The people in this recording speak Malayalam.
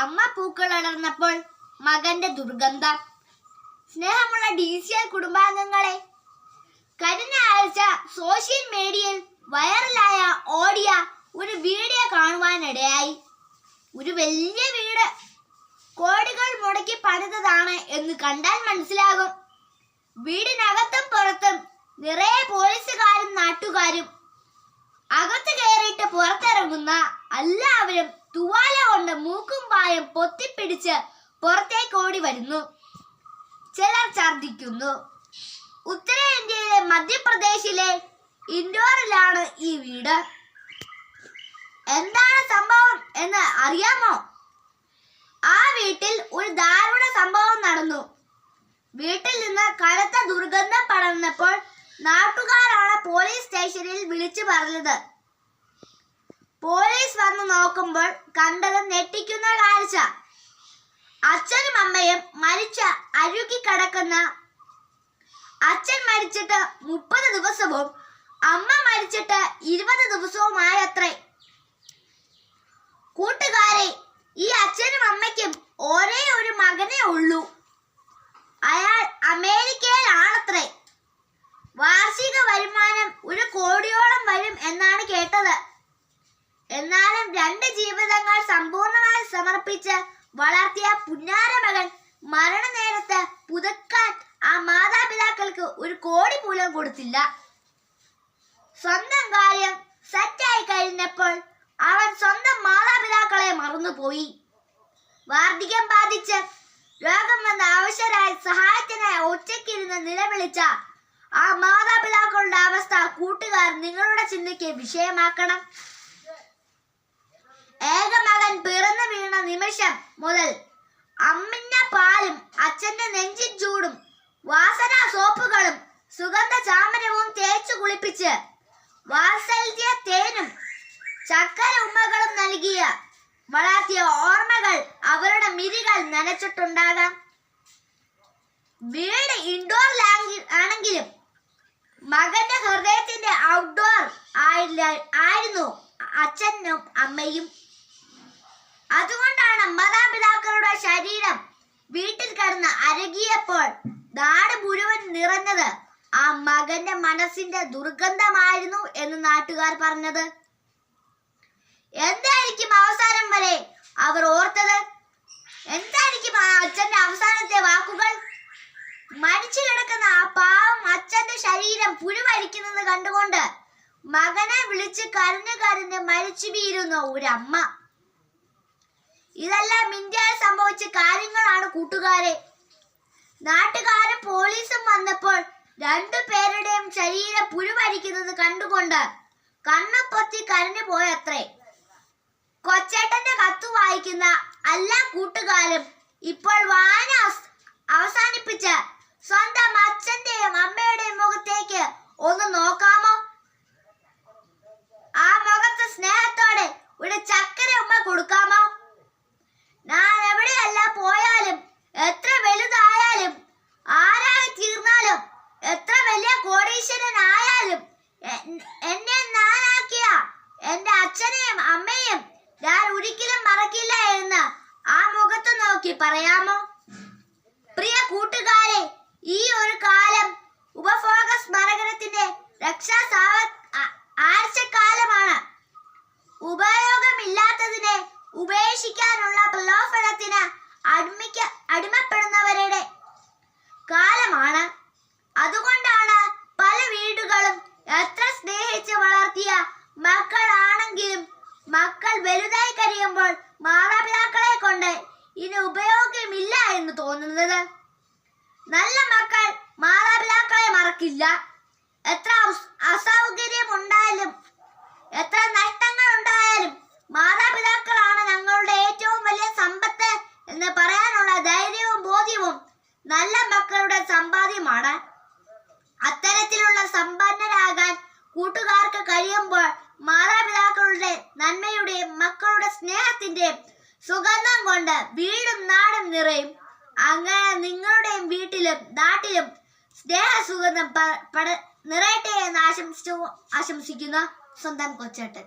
അമ്മ പൂക്കൾ അടർന്നപ്പോൾ മകന്റെ ദുർഗന്ധം. സ്നേഹമുള്ള ഡി സി എൽ കുടുംബാംഗങ്ങളെ കഴിഞ്ഞ ആഴ്ച സോഷ്യൽ മീഡിയയിൽ വൈറലായ ഓഡിയ ഒരു വീഡിയോ കാണുവാനിടയായി. ഒരു വലിയ വീട്. കോടികൾ മുടക്കി പണിതതാണ് എന്ന് കണ്ടാൽ മനസ്സിലാകും. വീടിനകത്തും പുറത്തും നിറയെ പോലീസുകാരും നാട്ടുകാരും അകത്ത് കയറിയിട്ട് പുറത്തിറങ്ങുന്ന എല്ലാവരും തുവാല കൊണ്ട് മൂക്കും പായം പൊത്തിപ്പിടിച്ച് പുറത്തേക്ക് ഓടി വരുന്നു ചിലർ ഛർദിക്കുന്നു ഉത്തരേന്ത്യയിലെ മധ്യപ്രദേശിലെ ഇൻഡോറിലാണ് ഈ വീട്. എന്താണ് സംഭവം എന്ന് അറിയാമോ? ആ വീട്ടിൽ ഒരു ദാരുണ സംഭവം നടന്നു. വീട്ടിൽ നിന്ന് കനത്ത ദുർഗന്ധം പടർന്നപ്പോൾ നാട്ടുകാരാണ് പോലീസ് സ്റ്റേഷനിൽ വിളിച്ചു പറഞ്ഞത്. പോലീസ് വന്ന് നോക്കുമ്പോൾ കണ്ടത് ഞെട്ടിക്കുന്ന കാഴ്ച. അച്ഛനും അമ്മയും മരിച്ച അഴുകി കിടക്കുന്ന അച്ഛൻ മരിച്ചിട്ട് മുപ്പത് ദിവസവും അമ്മ മരിച്ചിട്ട് ഇരുപത് ദിവസവുമായത്രേ. കൂട്ടുകാരെ ഈ അച്ഛനും അമ്മയ്ക്കും ഒരേ ഒരു മകനേ ഉള്ളൂ. അയാൾ അമേരിക്കയിലാണത്രേ. വാർഷിക വരുമാനം ഒരു കോടിയോളം വരും എന്നാണ് കേട്ടത്. എന്നാലും രണ്ട് ജീവിതങ്ങൾ സമ്പൂർണമായി സമർപ്പിച്ച് വളർത്തിയ പുന്നാര മകൻ മരണനേരത്ത് പുതുക്കാൻ ആ മാതാപിതാക്കൾക്ക് ഒരു കോടി പോലും കൊടുത്തില്ല. സ്വന്തം കാര്യം സെറ്റായി കഴിഞ്ഞപ്പോൾ അവൻ സ്വന്തം മാതാപിതാക്കളെ മറന്നുപോയി. വാർദ്ധക്യം ബാധിച്ച് രോഗം വന്ന ആവശ്യരായി സഹായത്തിനായി ഒറ്റയ്ക്കിരുന്ന് നിലവിളിച്ച ആ മാതാപിതാക്കളുടെ അവസ്ഥ കൂട്ടുകാർ നിങ്ങളുടെ ചിന്തയ്ക്ക് വിഷയമാക്കണം. ഏകമകൻ പിറന്നു വീണ നിമിഷം മുതൽ അമ്മിന്റെ പാലും അച്ഛന്റെ നെഞ്ചിൻ ചൂടും വാസന സോപ്പുകളും സുഗന്ധ ചാമരവും തേച്ചു കുളിപ്പിച്ച് വാത്സല്യ തേനും ചക്കര ഉമ്മകളും നൽകിയ വളർത്തിയ ഓർമ്മകൾ അവരുടെ മിരികൾ നനച്ചിട്ടുണ്ടാകാം. വീട് ഇൻഡോർ ആണെങ്കിലും മകന്റെ ഹൃദയത്തിന്റെ ഔട്ട്ഡോർ ആയിരുന്നു അച്ഛനും അമ്മയും അതുകൊണ്ടാണ് മാതാപിതാക്കളുടെ ശരീരം വീട്ടിൽ കടന്ന് അരകിയപ്പോൾ നാട് മുഴുവൻ നിറഞ്ഞത് ആ മകന്റെ മനസ്സിന്റെ ദുർഗന്ധമായിരുന്നു എന്ന് നാട്ടുകാർ പറഞ്ഞത്. എന്തായിരിക്കും അവസാനം വരെ അവർ ഓർത്തത്? എന്തായിരിക്കും ആ അച്ഛന്റെ അവസാനത്തെ വാക്കുകൾ? മരിച്ചു കിടക്കുന്ന ആ പാവം അച്ഛന്റെ ശരീരം പുഴുവരിക്കുന്നത് കണ്ടുകൊണ്ട് മകനെ വിളിച്ച് കരഞ്ഞു കരഞ്ഞ് മരിച്ചു വീരുന്ന ഒരമ്മ. ഇതെല്ലാം ഇന്ത്യയിൽ സംഭവിച്ച കാര്യങ്ങളാണ് കൂട്ടുകാരെ. നാട്ടുകാരും പോലീസും വന്നപ്പോൾ രണ്ടു പേരുടെയും ശരീരം പുഴുവരിക്കുന്നത് കണ്ടുകൊണ്ട് കണ്ണപ്പൊത്തി കരഞ്ഞു പോയത്രേ. കൊച്ചേട്ടന്റെ കത്ത് വായിക്കുന്ന എല്ലാ കൂട്ടുകാരും ഇപ്പോൾ വായന അവസ്- അവസാനിപ്പിച്ച് സ്വന്തം അച്ഛന്റെയും അമ്മയുടെയും മുഖത്തേക്ക് ഒന്ന് നോക്കാമോ? നോക്കി പറയാമോ? പ്രിയ കൂട്ടുകാരെ ഈ ഒരു കാലം ഉപഭോഗ സ്മരണത്തിന്റെ ആ- ആഴ്ചക്കാലമാണ്. ഉപയോഗമില്ലാത്തതിനെ ഉപേക്ഷിക്കാനുള്ള പ്രലോഭനത്തിന് അടിമിക്ക അടിമപ്പെടുന്നവരുടെ കാലമാണ്. അതുകൊണ്ടാണ് പല വീടുകളും എത്ര സ്നേഹിച്ച് വളർത്തിയ മക്കളാണെങ്കിലും മക്കൾ വലുതായി ഇനി ഉപയോഗമില്ല എന്ന് തോന്നുന്നത്. നല്ല മക്കൾ മാതാപിതാക്കളെ മറക്കില്ല. എത്ര അസ്- അസൗകര്യം ഉണ്ടായാലും എത്ര നഷ്ടങ്ങൾ ഉണ്ടായാലും മാതാപിതാക്കളാണ് ഞങ്ങളുടെ ഏറ്റവും വലിയ സമ്പത്ത് എന്ന് പറയാനുള്ള ധൈര്യവും ബോധ്യവും നല്ല മക്കളുടെ സമ്പാദ്യമാണ്. അത്തരത്തിലുള്ള സമ്പന്നരാകാൻ കൂട്ടുകാർക്ക് കഴിയുമ്പോൾ മാതാപിതാക്കളുടെ നന്മയുടെയും മക്കളുടെ സ്നേഹത്തിന്റെയും സുഗന്ധം കൊണ്ട് വീടും നാടും നിറയും. അങ്ങനെ നിങ്ങളുടെയും വീട്ടിലും നാട്ടിലും സ്നേഹ സുഗന്ധം നിറയട്ടെ എന്ന് ആശംസിച്ചു ആശംസിക്കുന്ന സ്വന്തം കൊച്ചേട്ടൻ.